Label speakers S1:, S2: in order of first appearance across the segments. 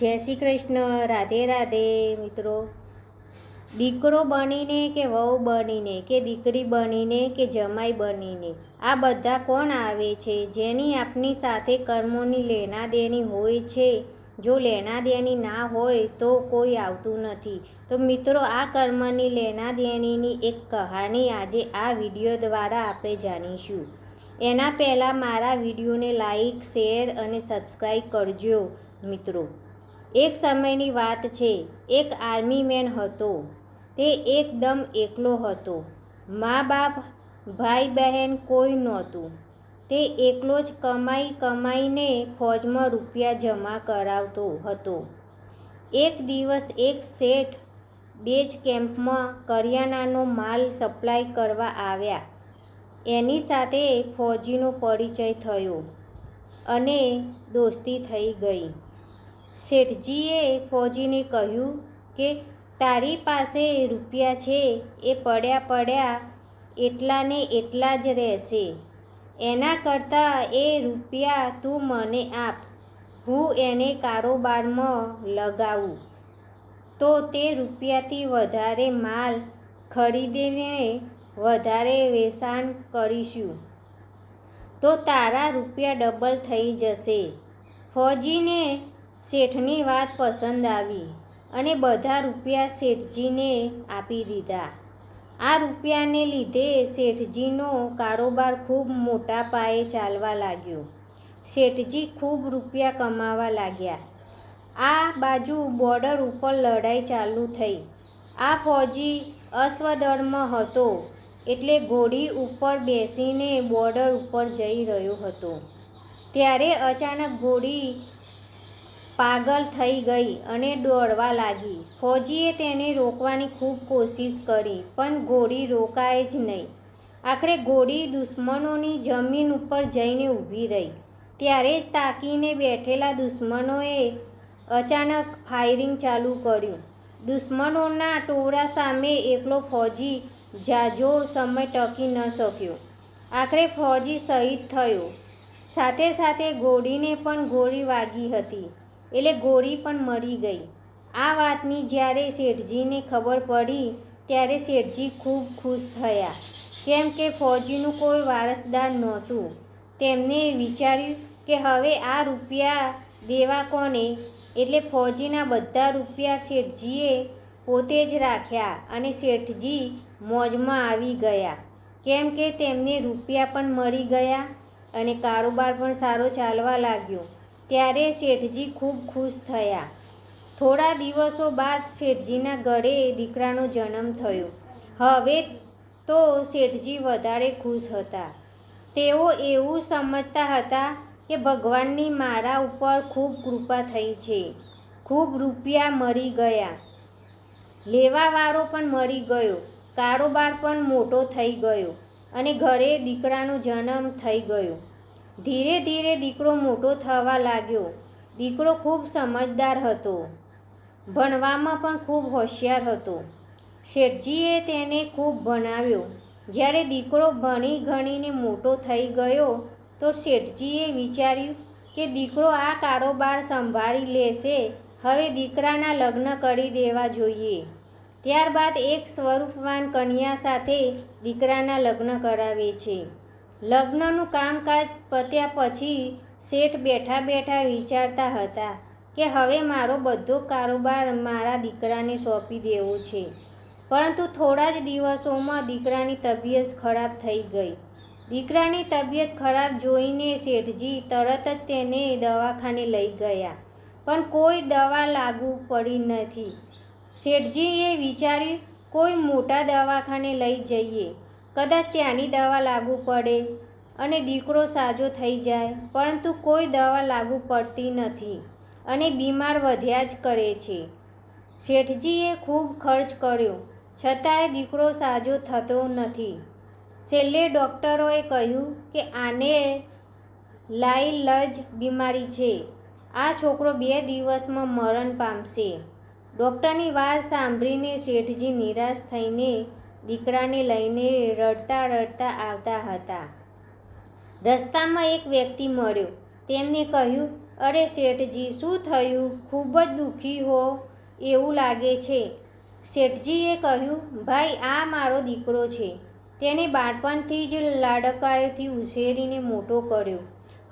S1: જય શ્રી કૃષ્ણ, રાધે રાધે મિત્રો. દીકરો બનીને કે વહુ બનીને કે દીકરી બનીને કે જમાઈ બનીને, આ બધા કોણ આવે છે? જેની આપની સાથે કર્મોની લેના દેની હોય છે. જો લેણા દેણી ના હોય તો કોઈ આવતું નથી. તો મિત્રો, આ કર્મની લેણા દેણીની એક કહાની આજે આ વીડિયો દ્વારા આપણે જાણીશું. એના પહેલાં મારા વિડીયોને લાઈક, શેર અને સબસ્ક્રાઈબ કરજો મિત્રો. એક સમયની વાત છે, એક આર્મી મેન હતો. તે એકદમ એકલો હતો. મા બાપ, ભાઈ બહેન કોઈ નહોતું. તે એકલો જ કમાઈ કમાઈને ફોજમાં રૂપિયા જમા કરાવતો હતો. એક દિવસ એક શેઠ બેજ કેમ્પમાં કરિયાણાનો માલ સપ્લાય કરવા આવ્યા. એની સાથે ફોજીનો પરિચય થયો અને દોસ્તી થઈ ગઈ. શેઠજીએ ફોજીને કહ્યું કે, તારી પાસે રૂપિયા છે, એ પડ્યા પડ્યા એટલા ને એટલા જ રહેશે. એના કરતાં એ રૂપિયા તું મને આપ. હું એને કારોબારમાં લગાવું. તો તે રૂપિયાથી વધારે માલ ખરીદીને વધારે વેચાણ કરીશું. તો તારા રૂપિયા ડબલ થઈ જશે. ફોજીને શેઠની વાત પસંદ આવી અને બધા રૂપિયા શેઠજીને આપી દીધા. આ રૂપિયાને લીધે શેઠજીનો કારોબાર ખૂબ મોટા પાયે ચાલવા લાગ્યો. શેઠજી ખૂબ રૂપિયા કમાવા લાગ્યા. આ બાજુ બોર્ડર ઉપર લડાઈ ચાલુ થઈ. આ ફોજી અશ્વદળમાં હતો એટલે ઘોડી ઉપર બેસીને બોર્ડર ઉપર જઈ રહ્યો હતો. ત્યારે અચાનક ઘોડી પાગલ થઈ ગઈ અને દોડવા લાગી. ફોજીએ તેને રોકવાની ખૂબ કોશિશ કરી, પણ ઘોડી રોકાય જ નહીં. આખરે ઘોડી દુશ્મનોની જમીન ઉપર જઈને ઊભી રહી. ત્યારે જ તાકીને બેઠેલા દુશ્મનોએ અચાનક ફાયરિંગ ચાલુ કર્યું. દુશ્મનોના ટોળા સામે એકલો ફોજી જાજો સમય ટકી ન શક્યો. આખરે ફોજી શહીદ થયો. સાથે સાથે ઘોડીને પણ ગોળી વાગી હતી. એટલે ગોળી પણ મરી ગઈ. આ વાતની જ્યારે શેઠજીને ખબર પડી, ત્યારે શેઠજી ખૂબ ખુશ થયા. કેમ કે ફોજીનું કોઈ વારસદાર નહોતું. તેમને વિચાર્યું કે હવે આ રૂપિયા દેવા કોને? એટલે ફોજીના બધા રૂપિયા શેઠજીએ પોતે જ રાખ્યા અને શેઠજી મોજમાં આવી ગયા. કેમ કે તેમને રૂપિયા પણ મળી ગયા અને કારોબાર પણ સારો ચાલવા લાગ્યો. ત્યારે શેઠજી ખૂબ ખુશ થયા. થોડા દિવસો બાદ શેઠજીના ઘરે દીકરાનો જન્મ થયો. હવે તો શેઠજી વધારે ખુશ હતા. તેઓ એવું સમજતા હતા કે ભગવાનની મારા ઉપર ખૂબ કૃપા થઈ છે. ખૂબ રૂપિયા મળી ગયા. લેવાવાળો પણ મરી ગયો. કારોબાર પણ મોટો થઈ ગયો અને ઘરે દીકરાનો જન્મ થઈ ગયો. ધીરે ધીરે દીકરો મોટો થવા લાગ્યો. દીકરો ખૂબ સમજદાર હતો. ભણવામાં પણ ખૂબ હોશિયાર હતો. શેઠજીએ તેને ખૂબ ભણાવ્યો. જ્યારે દીકરો ભણી ગણીને મોટો થઈ ગયો, તો શેઠજીએ વિચાર્યું કે દીકરો આ કારોબાર સંભાળી લેશે, હવે દીકરાના લગ્ન કરી દેવા જોઈએ. ત્યારબાદ એક સ્વરૂપવાન કન્યા સાથે દીકરાના લગ્ન કરાવે છે. લગ્નનું કામકાજ પત્યા પછી શેઠ બેઠા બેઠા વિચારતા હતા કે હવે મારો બધો કારોબાર મારા દીકરાને સોંપી દેવો છે. પરંતુ થોડા જ દિવસોમાં દીકરાની તબિયત ખરાબ થઈ ગઈ. દીકરાની તબિયત ખરાબ જોઈને શેઠજી તરત જ તેને દવાખાને લઈ ગયા. પણ કોઈ દવા લાગુ પડી નથી. શેઠજીએ વિચાર્યું, કોઈ મોટા દવાખાને લઈ જઈએ. કદાચ ત્યાંની દવા લાગુ પડે. અને દીકરો સાજો થઈ જાય, પરંતુ કોઈ દવા લાગુ પડતી નથી અને બીમાર વધ્યા જ કરે છે. શેઠજીએ ખૂબ ખર્ચ કર્યો, છતાંય દીકરો સાજો થતો નથી. છેલ્લે ડૉક્ટરોએ કહ્યું કે આને લાઇલજ બીમારી છે. આ છોકરો બે દિવસમાં મરણ પામશે. ડૉક્ટરની વાત સાંભળીને શેઠજી નિરાશ થઈને દીકરાને લઈને રડતા રડતા આવતા હતા. રસ્તામાં એક વ્યક્તિ મળ્યો. તેમને કહ્યું, અરે શેઠજી, શું થયું? ખૂબ જ દુઃખી હો, એવું લાગે છે. શેઠજીએ કહ્યું, ભાઈ, આ મારો દીકરો છે. તેને બાળપણથી જ લાડકાએથી ઉછેરીને મોટો કર્યો.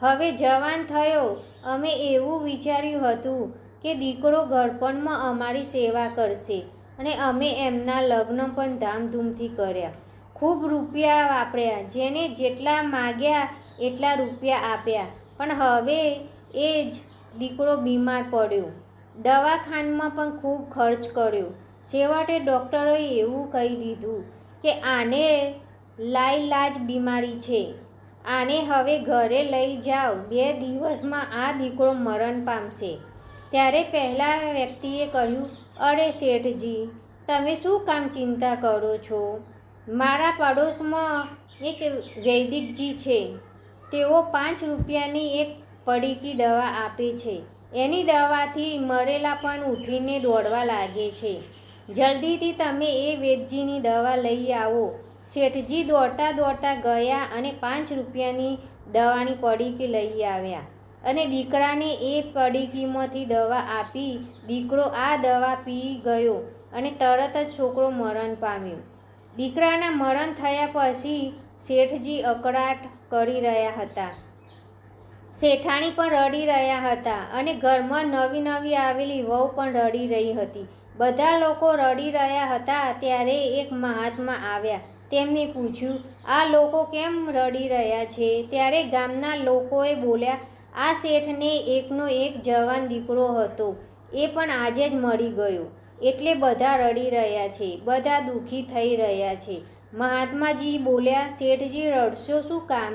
S1: હવે જવાન થયો. અમે એવું વિચાર્યું હતું કે દીકરો ઘડપણમાં અમારી સેવા કરશે અને અમે એમના લગ્ન પણ ધામધૂમથી કર્યા. ખૂબ રૂપિયા વાપર્યા, જેને જેટલા માગ્યા એટલા રૂપિયા આપ્યા. પણ હવે એ જ દીકરો બીમાર પડ્યો. દવાખાનમાં પણ ખૂબ ખર્ચ કર્યો. છેવટે ડૉક્ટરોએ એવું કહી દીધું કે આને લાઈલાજ બીમારી છે. આને હવે ઘરે લઈ જાઓ. બે દિવસમાં આ દીકરો મરણ પામશે. ત્યારે પહેલાં વ્યક્તિએ કહ્યું, અરે શેઠજી, તમે શું કામ ચિંતા કરો છો? મારા પડોશમાં એક વૈદિકજી છે. તેઓ પાંચ રૂપિયાની એક પડીકી દવા આપે છે. એની દવાથી મરેલા પણ ઉઠીને દોડવા લાગે છે. જલ્દીથી તમે એ વેદજીની દવા લઈ આવો. શેઠજી દોડતા દોડતા ગયા અને પાંચ રૂપિયાની દવાની પડીકી લઈ આવ્યા. અને દીકરાને એ પડીકીમાંથી દવા આપી દીકરો આ દવા પી ગયો અને તરત જ છોકરો મરણ પામ્યો. દીકરાના મરણ થયા પછી શેઠજી અકળાટ કરી રહ્યા હતા. શેઠાણી પણ રડી રહ્યા હતા અને ઘરમાં નવી નવી આવેલી વહુ પણ રડી રહી હતી. બધા લોકો રડી રહ્યા હતા ત્યારે એક મહાત્મા આવ્યા. તેમને પૂછ્યું, આ લોકો કેમ રડી રહ્યા છે? ત્યારે ગામના લોકોએ બોલ્યા, આ શેઠને એકનો એક જવાન દીકરો હતો. એ પણ આજે જ મરી ગયો. એટલે બધા રડી રહ્યા છે, બધા દુઃખી થઈ રહ્યા છે. મહાત્માજી બોલ્યા, શેઠજી, રડશો શું કામ?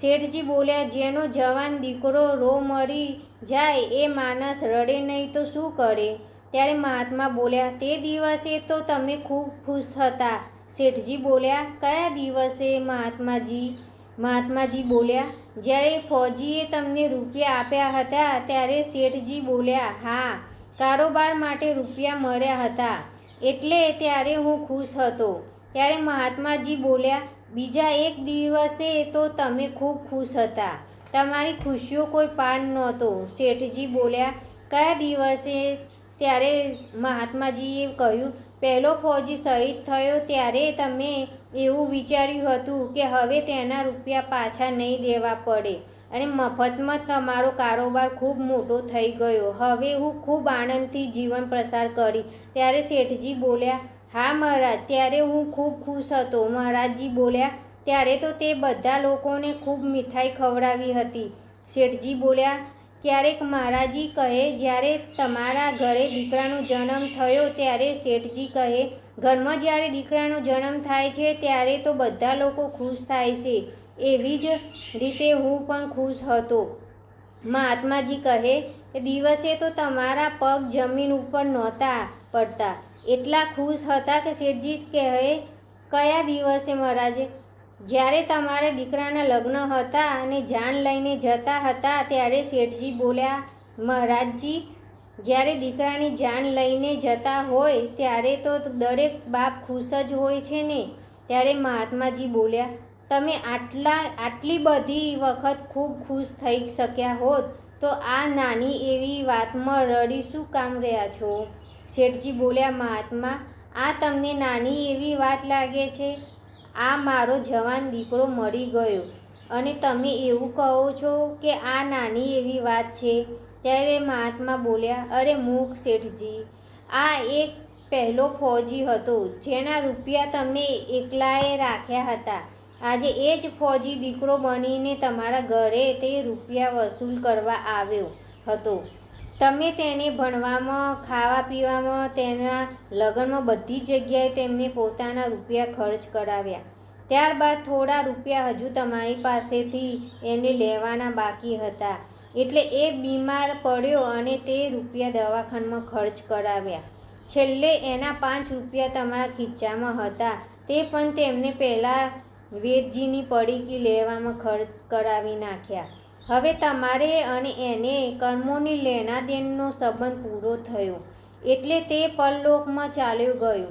S1: શેઠજી બોલ્યા, જેનો જવાન દીકરો રો મરી જાય, એ માણસ રડે નહીં તો શું કરે? ત્યારે મહાત્મા બોલ્યા, તે દિવસે તો તમે ખૂબ ખુશ હતા. શેઠજી બોલ્યા, કયા દિવસે મહાત્માજી? મહાત્માજી બોલ્યા, જ્યારે ફૌજીએ તમને રૂપિયા આપ્યા હતા, ત્યારે શેઠજી બોલ્યા, હા કારોબાર માટે રૂપિયા મળ્યા હતા. એટલે ત્યારે હું ખુશ હતો. ત્યારે મહાત્માજી બોલ્યા, બીજા એક દિવસે તો તમે ખૂબ ખુશ હતા. તમારી ખુશીઓ કોઈ પાર નહોતો. શેઠજી બોલ્યા, કયા દિવસે? ત્યારે મહાત્માજીએ કહ્યું, પહેલો ફૌજી શહીદ થયો ત્યારે તમે એવું વિચાર્યું હતું કે હવે તેના રૂપિયા પાછા નહીં દેવા પડે અને મફતમાં તમારો કારોબાર ખૂબ મોટો થઈ ગયો. હવે હું ખૂબ આનંદથી જીવન પ્રસાર કરી. ત્યારે શેઠજી બોલ્યા, હા મહારાજ, ત્યારે હું ખૂબ ખુશ હતો. મહારાજજી બોલ્યા, ત્યારે તો તે બધા લોકોને ખૂબ મીઠાઈ ખવડાવી હતી. શેઠજી બોલ્યા, ક્યારેક મહારાજી કહે, જ્યારે તમારા ઘરે દીકરાનો જન્મ થયો, ત્યારે શેઠજી કહે ઘરમાં જ્યારે દીકરાનો જન્મ થાય છે, ત્યારે તો બધા લોકો ખુશ થાય છે. એવી જ રીતે હું પણ ખુશ હતો. મહાત્માજી કહે કે દિવસે તો તમારા પગ જમીન ઉપર નહોતા પડતા. એટલા ખુશ હતા કે શેઠજી કહે, કયા દિવસે મહારાજે? જ્યારે તમારે દીકરાના લગ્ન હતા અને જાન લઈને જતા હતા, ત્યારે શેઠજી બોલ્યા, મહારાજજી જ્યારે દીકરાની જાન લઈને જતા હોય, ત્યારે તો દરેક બાપ ખુશ જ હોય છે ને? ત્યારે મહાત્માજી બોલ્યા, તમે આટલા, આટલી બધી વખત ખૂબ ખુશ થઈ શક્યા હોત, તો આ નાની એવી વાતમાં રડી શું કામ રહ્યા છો? શેઠજી બોલ્યા, મહાત્મા, આ તમને નાની એવી વાત લાગે છે? આ મારો જવાન દીકરો મરી ગયો. અને તમે એવું કહો છો કે આ નાની એવી વાત છે? ત્યારે મહાત્મા બોલ્યા, અરે મૂક શેઠજી, આ એક પહેલો ફૌજી હતો, જેના રૂપિયા તમે એકલાએ રાખ્યા હતા. આજે એ જ ફૌજી દીકરો બનીને તમારા ઘરે તે રૂપિયા વસૂલ કરવા આવ્યો હતો. તમે તેને ભણવામાં ખાવા પીવામાં તેના લગ્નમાં બધી જગ્યાએ તેમને પોતાના રૂપિયા ખર્ચ કરાવ્યા. ત્યારબાદ થોડા રૂપિયા હજુ તમારી પાસેથી એને લેવાના બાકી હતા. એટલે એ બીમાર પડ્યો અને તે રૂપિયા દવાખાનામાં ખર્ચ કરાવ્યા. છેલ્લે એના પાંચ રૂપિયા તમારા ખીચામાં હતા. તે પણ તેમને પહેલાં વેદજીની પડીકી લેવામાં ખર્ચ કરાવી નાખ્યા. હવે તમારે અને એને કર્મોની લેણાદેણનો સંબંધ પૂરો થયો. એટલે તે પરલોકમાં ચાલ્યો ગયો.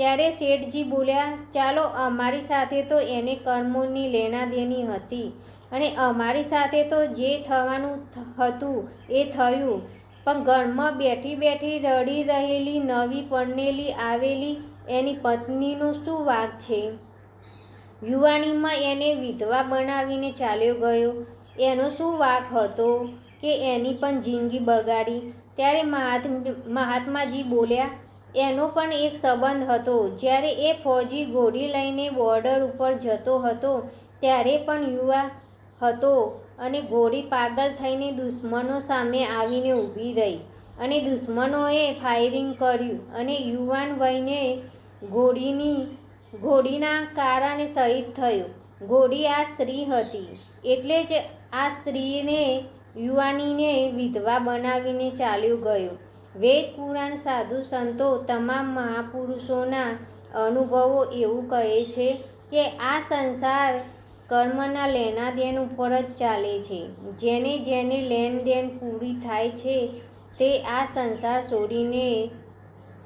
S1: ત્યારે શેઠજી બોલ્યા, ચાલો, અમારી સાથે તો એને કર્મોની લેણાદેણી હતી અને અમારી સાથે તો જે થવાનું હતું એ થયું. પણ ઘરમાં બેઠી બેઠી રડી રહેલી નવી પરણેલી આવેલી એની પત્નીનો શું વાક છે? યુવાનીમાં એને વિધવા બનાવીને ચાલ્યો ગયો. એનો શું વાક હતો કે એની પણ જિંદગી બગાડી? ત્યારે મહાત્મ, મહાત્માજી બોલ્યા એનો પણ એક સંબંધ હતો. જ્યારે એ ફૌજી ઘોડી લઈને બોર્ડર ઉપર જતો હતો, ત્યારે પણ યુવા હતો અને ઘોડી પાગલ થઈને દુશ્મનો સામે આવીને ઊભી રહી અને દુશ્મનોએ ફાયરિંગ કર્યું અને યુવાન વયને ઘોડીની, ઘોડીના કારણે શહીદ થયો. ઘોડી આ સ્ત્રી હતી, એટલે જ આ સ્ત્રીને યુવાનીને વિધવા બનાવીને ચાલ્યો ગયો. વેદ પુરાણ સાધુ સંતો તમામ મહાપુરુષોના અનુભવો એવું કહે છે કે આ સંસાર કર્મના લેણાદેણ ઉપર જ ચાલે છે. જેને જેને લેનદેન પૂરી થાય છે, તે આ સંસાર છોડીને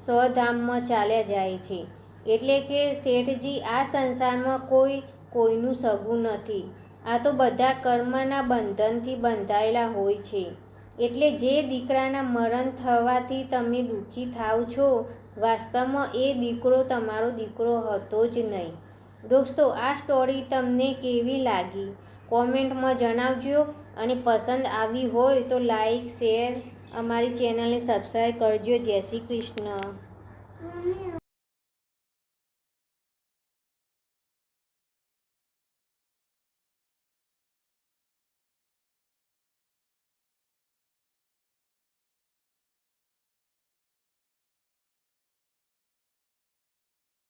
S1: સ્વધામમાં ચાલ્યા જાય છે. એટલે કે શેઠજી, આ સંસારમાં કોઈ કોઈનું સગું નથી. આ તો બધા કર્મના બંધનથી બંધાયેલા હોય છે. એટલે જે દીકરાના મરણ થવાથી તમે દુઃખી થાવ છો, વાસ્તવમાં એ દીકરો તમારો દીકરો હતો જ નહીં. દોસ્તો, આ સ્ટોરી તમને કેવી લાગી? કોમેન્ટમાં જણાવજો અને પસંદ આવી હોય તો લાઈક શેર અમારી ચેનલને સબસ્ક્રાઈબ કરજો. જય શ્રી કૃષ્ણ.